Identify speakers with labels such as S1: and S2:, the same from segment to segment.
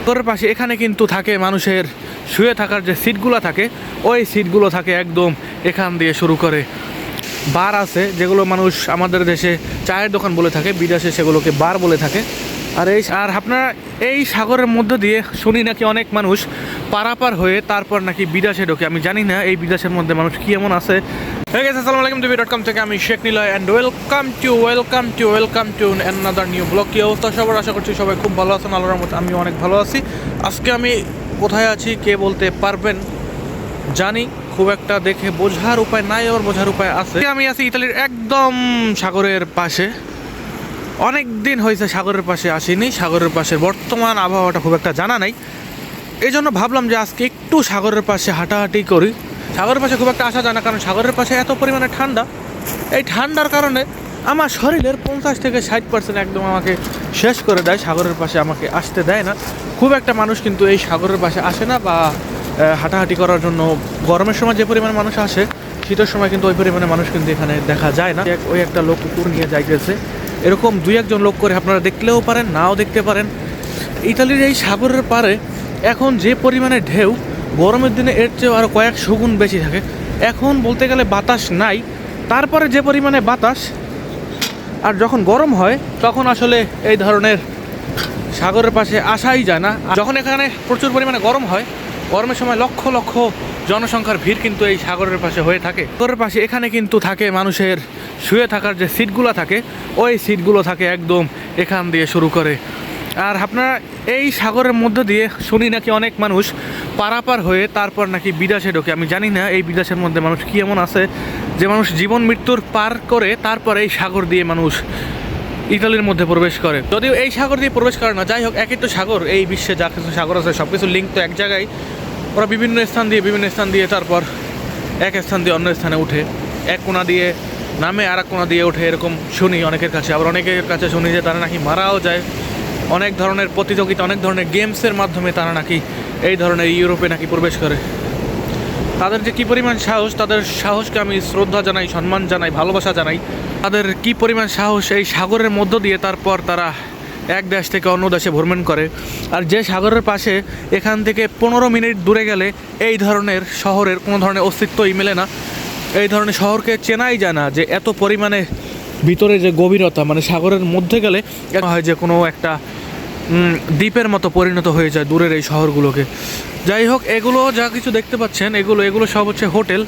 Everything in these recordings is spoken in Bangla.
S1: সাগরের পাশে এখানে কিন্তু থাকে মানুষের শুয়ে থাকার যে সিটগুলো থাকে, ওই সিটগুলো থাকে একদম এখান দিয়ে শুরু করে। বার আছে, যেগুলো মানুষ আমাদের দেশে চায়ের দোকান বলে থাকে, বিদেশে সেগুলোকে বার বলে থাকে। আর এই আর আপনারা এই সাগরের মধ্য দিয়ে শুনি নাকি অনেক মানুষ পারাপার হয়ে তারপর নাকি বিদেশে ঢোকে। আমি জানি না এই বিদেশের মধ্যে মানুষ কি এমন আছে। হয়ে গেছে আসসালামু আলাইকুম টিভি ডট কম থেকে আমি Sheikh Niloy and welcome to welcome to welcome to another new blog কি অবস্থা সবার আশা করছি সবাই খুব ভালো আছেন, আল্লাহর মতো আমি অনেক ভালো আছি। আজকে আমি কোথায় আছি, কে বলতে পারবেন জানি, খুব একটা দেখে বোঝার উপায় নাই, আবার বোঝার উপায় আছে। আমি আছি ইতালির একদম সাগরের পাশে। অনেক দিন হয়েছে সাগরের পাশে আসিনি। সাগরের পাশে বর্তমান আবহাওয়াটা খুব একটা জানা নাই। এই জন্য ভাবলাম যে আজকে একটু সাগরের পাশে হাঁটাহাঁটি করি। সাগরের পাশে খুব একটা আসা যায় না, কারণ সাগরের পাশে এত পরিমাণে ঠান্ডা। এই ঠান্ডার কারণে আমার শরীরের পঞ্চাশ থেকে ষাট পার্সেন্ট একদম আমাকে শেষ করে দেয়, সাগরের পাশে আমাকে আসতে দেয় না। খুব একটা মানুষ কিন্তু এই সাগরের পাশে আসে না বা হাঁটাহাঁটি করার জন্য গরমের সময় যে পরিমাণ মানুষ আসে, শীতের সময় কিন্তু ওই পরিমাণে মানুষ কিন্তু এখানে দেখা যায় না। ওই একটা লোক কুকুর নিয়ে যাইতেছে এরকম দুই একজন লোক করে আপনারা দেখলেও পারেন, নাও দেখতে পারেন। ইতালির এই সাগরের পারে এখন যে পরিমাণে ঢেউ, গরমের দিনে এর চেয়েও আরও কয়েক সুগুণ বেশি থাকে। এখন বলতে গেলে বাতাস নাই, তারপরে যে পরিমাণে বাতাস, আর যখন গরম হয়, তখন আসলে এই ধরনের সাগরের পাশে আসাই যায় না। যখন এখানে প্রচুর পরিমাণে গরম হয়, গরমের সময় লক্ষ লক্ষ জনসংখ্যার ভিড় কিন্তু এই সাগরের পাশে হয়ে থাকে। সাগরের পাশে এখানে কিন্তু থাকে মানুষের শুয়ে থাকার যে সিটগুলো থাকে, ওই সিটগুলো থাকে একদম এখান দিয়ে শুরু করে। আর আপনারা এই সাগরের মধ্য দিয়ে শুনি নাকি অনেক মানুষ পারাপার হয়ে তারপর নাকি বিদেশে ঢোকে। আমি জানি না এই বিদেশের মধ্যে মানুষ কি এমন আছে যে মানুষ জীবন মৃত্যুর পার করে তারপর এই সাগর দিয়ে মানুষ ইতালির মধ্যে প্রবেশ করে। যদিও এই সাগর দিয়ে প্রবেশ করে না, যাই হোক, একই তো সাগর। এই বিশ্বে যা কিছু সাগর আছে সব কিছু লিঙ্ক তো এক জায়গায়। ওরা বিভিন্ন স্থান দিয়ে বিভিন্ন স্থান দিয়ে তারপর এক স্থান দিয়ে অন্য স্থানে উঠে। এক কোণা দিয়ে নামে আর এক কোণা দিয়ে ওঠে এরকম শুনি অনেকের কাছে। আবার অনেকের কাছে শুনি যে তারা নাকি মারাও যায়। অনেক ধরনের প্রতিযোগিতা, অনেক ধরনের গেমসের মাধ্যমে তারা নাকি এই ধরনের ইউরোপে নাকি প্রবেশ করে। তাদের যে কী পরিমাণ সাহস, তাদের সাহসকে আমি শ্রদ্ধা জানাই, সম্মান জানাই, ভালোবাসা জানাই। তাদের কী পরিমাণ সাহস এই সাগরের মধ্য দিয়ে, তারপর তারা এক দেশ থেকে অন্য দেশে ভ্রমণ করে। আর যে সাগরের পাশে এখান থেকে পনেরো মিনিট দূরে গেলে এই ধরনের শহরের কোনো ধরনের অস্তিত্বই মেলে না। এই ধরনের শহরকে চেনাই যায় না যে এত পরিমাণে ভিতরে যে গভীরতা মানে সাগরের মধ্যে গেলে হয় যে কোনো একটা দ্বীপের মতো পরিণত হয়ে যায় দূরের এই শহরগুলোকে। যাই হোক, এগুলো যা কিছু দেখতে পাচ্ছেন, এগুলো এগুলো সব হচ্ছে হোটেল।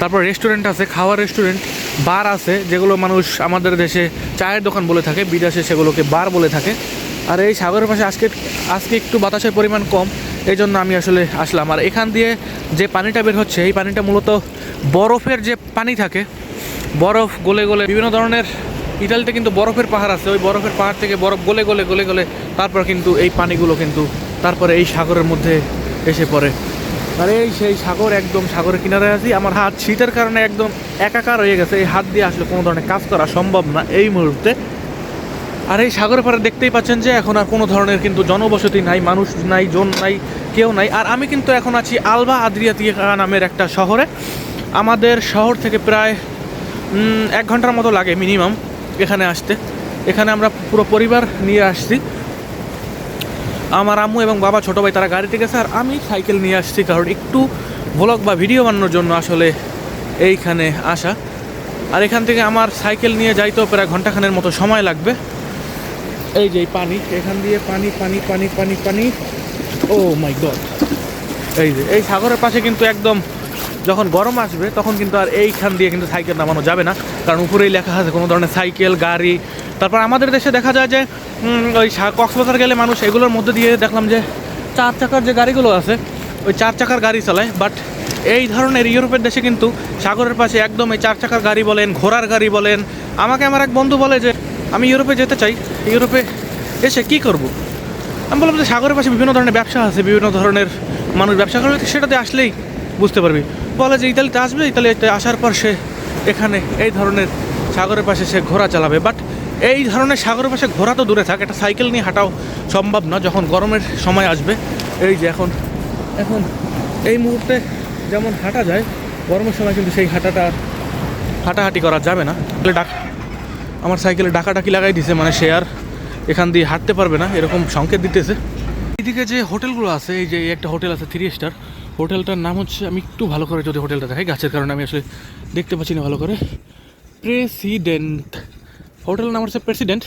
S1: তারপর রেস্টুরেন্ট আছে, খাওয়ার রেস্টুরেন্ট বার আছে, যেগুলো মানুষ আমাদের দেশে চায়ের দোকান বলে থাকে, বিদেশে সেগুলোকে বার বলে থাকে। আর এই সাগরের পাশে আজকে আজকে একটু বাতাসের পরিমাণ কম এই জন্য আমি আসলে আসলাম। আর এখান দিয়ে যে পানিটা বের হচ্ছে, এই পানিটা মূলত বরফের যে পানি থাকে, বরফ গলে গলে বিভিন্ন ধরনের, ইতালিতে কিন্তু বরফের পাহাড় আছে, ওই বরফের পাহাড় থেকে বরফ গলে গলে গলে গলে, তারপর কিন্তু এই পানিগুলো কিন্তু তারপরে এই সাগরের মধ্যে এসে পড়ে। আর এই সেই সাগর একদম সাগরের কিনারে আছি। আমার হাত শীতের কারণে একদম একাকার হয়ে গেছে। এই হাত দিয়ে আসলে কোনো ধরনের কাজ করা সম্ভব না এই মুহূর্তে। আর এই সাগরের পাড়ে দেখতেই পাচ্ছেন যে এখন আর কোনো ধরনের কিন্তু জনবসতি নাই, মানুষ নাই, জন নাই, কেউ নাই। আর আমি কিন্তু এখন আছি আলবা আদ্রিয়াতিকা নামের একটা শহরে। আমাদের শহর থেকে প্রায় এক ঘণ্টার মতো লাগে মিনিমাম এখানে আসতে। এখানে আমরা পুরো পরিবার নিয়ে আসছি। আমার আম্মু এবং বাবা ছোটো ভাই, তারা গাড়িতে গেছে আর আমি সাইকেল নিয়ে আসছি কারণ একটু ব্লগ বা ভিডিও বানানোর জন্য আসলে এইখানে আসা। আর এখান থেকে আমার সাইকেল নিয়ে যাইতেও প্রায় ঘন্টাখানের মতো সময় লাগবে। এই যে পানি, এখান দিয়ে পানি পানি পানি পানি পানি। ও মাই গড এই যে, এই সাগরের পাশে কিন্তু একদম যখন গরম আসবে, তখন কিন্তু আর এইখান দিয়ে কিন্তু সাইকেল নামানো যাবে না। কারণ উপরেই লেখা আছে কোনো ধরনের সাইকেল, গাড়ি। তারপর আমাদের দেশে দেখা যায় যে ওই কক্সবাজার গেলে মানুষ এগুলোর মধ্যে দিয়ে দেখলাম যে, চার চাকার যে গাড়িগুলো আছে, ওই চার চাকার গাড়ি চালায়। বাট এই ধরনের ইউরোপের দেশে কিন্তু সাগরের পাশে একদম এই চার চাকার গাড়ি বলেন, ঘোড়ার গাড়ি বলেন। আমাকে আমার এক বন্ধু বলে যে, আমি ইউরোপে যেতে চাই, ইউরোপে এসে কি করব? আমি বললাম যে, সাগরের পাশে বিভিন্ন ধরনের ব্যবসা আছে, বিভিন্ন ধরনের মানুষ ব্যবসা করবে সেটাতে আসলেই বুঝতে পারবি। বলে যে ইতালিতে আসবে, ইতালিতে আসার পর সে এখানে এই ধরনের সাগরের পাশে সে ঘোড়া চালাবে। বাট এই ধরনের সাগরের পাশে ঘোড়া তো দূরে থাক একটা সাইকেল নিয়ে হাঁটাও সম্ভব না, যখন গরমের সময় আসবে। এই যে এখন এখন এই মুহূর্তে যেমন হাঁটা যায়, গরমের সময় কিন্তু সেই হাঁটাটা হাঁটাহাঁটি করা যাবে না। তাহলে ডাক, আমার সাইকেলে ডাকাডাকি লাগাই দিছে মানে সে আর এখান দিয়ে হাঁটতে পারবে না, এরকম সংকেত দিতেছে। এদিকে যে হোটেলগুলো আছে, এই যে একটা হোটেল আছে থ্রি স্টার হোটেলটার নাম হচ্ছে, আমি একটু ভালো করে যদি হোটেলটা দেখাই, গাছের কারণে আমি আসলে দেখতে পাচ্ছি না ভালো করে। প্রেসিডেন্ট হোটেলের নাম হচ্ছে প্রেসিডেন্ট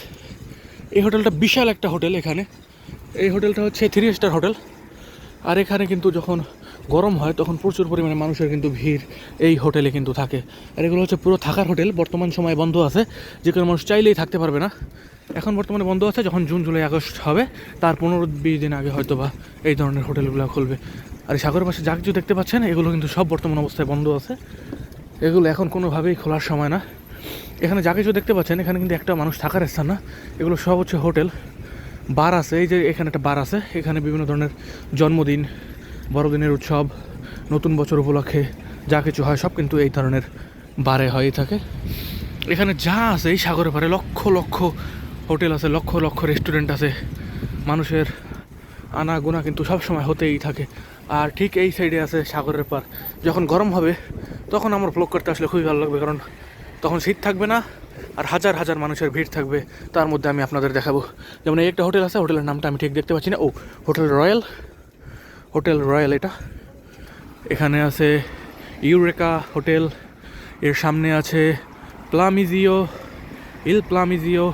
S1: এই হোটেলটা বিশাল একটা হোটেল এখানে। এই হোটেলটা হচ্ছে থ্রি স্টার হোটেল। আর এখানে কিন্তু যখন গরম হয়, তখন প্রচুর পরিমাণে মানুষের কিন্তু ভিড় এই হোটেলে কিন্তু থাকে। আর এগুলো হচ্ছে পুরো থাকার হোটেল, বর্তমান সময়ে বন্ধ আছে। যে কোনো মানুষ চাইলেই থাকতে পারবে না। এখন বর্তমানে বন্ধ আছে, যখন জুন, জুলাই, আগস্ট হবে, তার পনেরো, বিশ দিন আগে হয়তো বা এই ধরনের হোটেলগুলো খুলবে। আর সাগরের পাশে যা কিছু দেখতে পাচ্ছেন, এগুলো কিন্তু সব বর্তমান অবস্থায় বন্ধ আছে। এগুলো এখন কোনোভাবেই খোলার সময় না। এখানে যা কিছু দেখতে পাচ্ছেন, এখানে কিন্তু একটা মানুষ থাকার স্থান না। এগুলো সব হচ্ছে হোটেল, বার আছে। এই যে এখানে একটা বার আছে। এখানে বিভিন্ন ধরনের জন্মদিন, বড়দিনের উৎসব, নতুন বছর উপলক্ষে যা কিছু হয়, সব কিন্তু এই ধরনের বারে হয়ে থাকে। এখানে যা আছে, এই সাগরের পারে লক্ষ লক্ষ হোটেল আছে, লক্ষ লক্ষ রেস্টুরেন্ট আছে। মানুষের আনা গোনা কিন্তু সব সময় হতেই থাকে। আর ঠিক এই সাইডে আছে সাগরের পার। যখন গরম হবে, তখন আমার ব্লগ করতে আসলে খুবই ভালো লাগবে, কারণ তখন শীত থাকবে না, আর হাজার হাজার মানুষের ভিড় থাকবে। তার মধ্যে আমি আপনাদের দেখাবো। যেমন এই একটা হোটেল আছে, হোটেলের নামটা আমি ঠিক দেখতে পাচ্ছি না। ও, হোটেল রয়্যাল। হোটেল রয়্যাল এটা। এখানে আছে ইউরেকা হোটেল। এর সামনে আছে প্লামিজিও, ইল প্লামিজিও।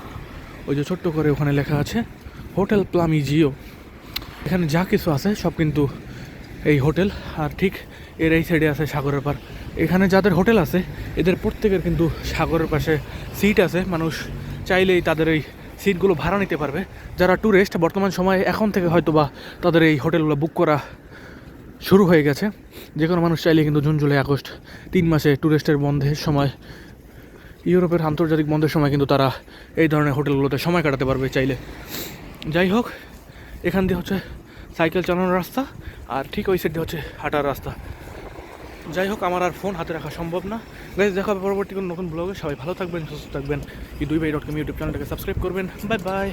S1: ওই যে ছোট্ট করে ওখানে লেখা আছে, হোটেল প্লামিজিও। এখানে যা কিছু আছে সব কিন্তু এই হোটেল, আর ঠিক এর এই সাইডে আছে সাগরের পার। এখানে যাদের হোটেল আছে, এদের প্রত্যেকের কিন্তু সাগরের পাশে সিট আছে। মানুষ চাইলেই তাদের এই সিটগুলো ভাড়া নিতে পারবে। যারা ট্যুরিস্ট বর্তমান সময়ে এখন থেকে হয়তো বা তাদের এই হোটেলগুলো বুক করা শুরু হয়ে গেছে। যে কোনো মানুষ চাইলে কিন্তু জুন, জুলাই, আগস্ট তিন মাসে ট্যুরিস্টের বন্ধের সময়, ইউরোপের আন্তর্জাতিক বন্ধের সময় কিন্তু তারা এই ধরনের হোটেলগুলোতে সময় কাটাতে পারবে চাইলে। যাই হোক এখান দিয়ে হচ্ছে সাইকেল চালানোর রাস্তা, আর ঠিক ওই সাইড দিয়ে হচ্ছে হাঁটার রাস্তা। যাই হোক, আমার আর ফোন হাতে রাখা সম্ভব না। গাইজ দেখা পরবর্তী কোনো নতুন ব্লগে সবাই ভালো থাকবেন, সুস্থ থাকবেন। এই দুই বাই ডট কম ইউটিউব চ্যানেলটাকে সাবস্ক্রাইব করবেন। Bye bye